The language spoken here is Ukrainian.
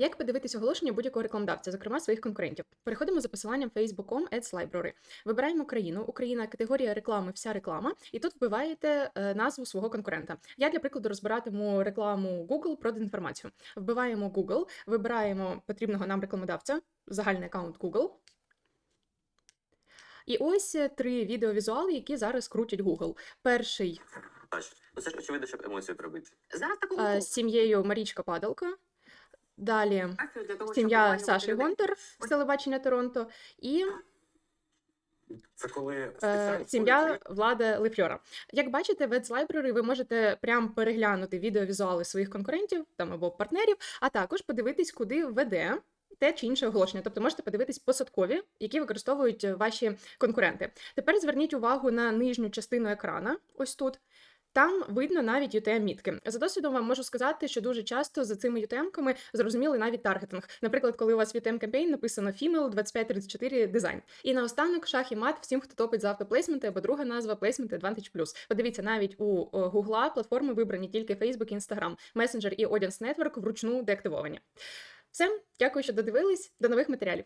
Як подивитись оголошення будь-якого рекламодавця, зокрема своїх конкурентів? Переходимо за посиланням facebook.com Ads Library. Вибираємо країну, Україна, категорія реклами, вся реклама, і тут вбиваєте е, назву свого конкурента. Я для прикладу розбиратиму рекламу Google про інформацію. Вбиваємо Google, вибираємо потрібного нам рекламодавця, загальний аккаунт Google. І ось е, три відеовізуали, які зараз крутять Google. Перший ну це ж очевидно, щоб емоцію пробити. Зараз такого е, з сім'єю Марічка Падалка. Далі сім'я Саші. Гонтар з телебачення Торонто і Це коли е, сім'я Влада Лефльора. Як бачите, в Ads Library ви можете прям переглянути відеовізуали своїх конкурентів там або партнерів, а також подивитись, куди веде. Те чи інше оголошення, тобто можете подивитись посадкові, які використовують ваші конкуренти. Тепер зверніть увагу на нижню частину екрана, ось тут. Там видно навіть UTM-мітки. За досвідом вам можу сказати, що дуже часто за цими UTM-ками зрозуміли навіть таргетинг. Наприклад, коли у вас в UTM-кампейн написано Female 2534 дизайн. І наостанок шах і мат всім, хто топить за автоплейсменти, або друга назва Placement Advantage Plus. Подивіться, навіть у Гугла платформи вибрані тільки Facebook, Instagram, Messenger і Audience Network вручну деактивовані. Все, дякую, що додивились. До нових матеріалів.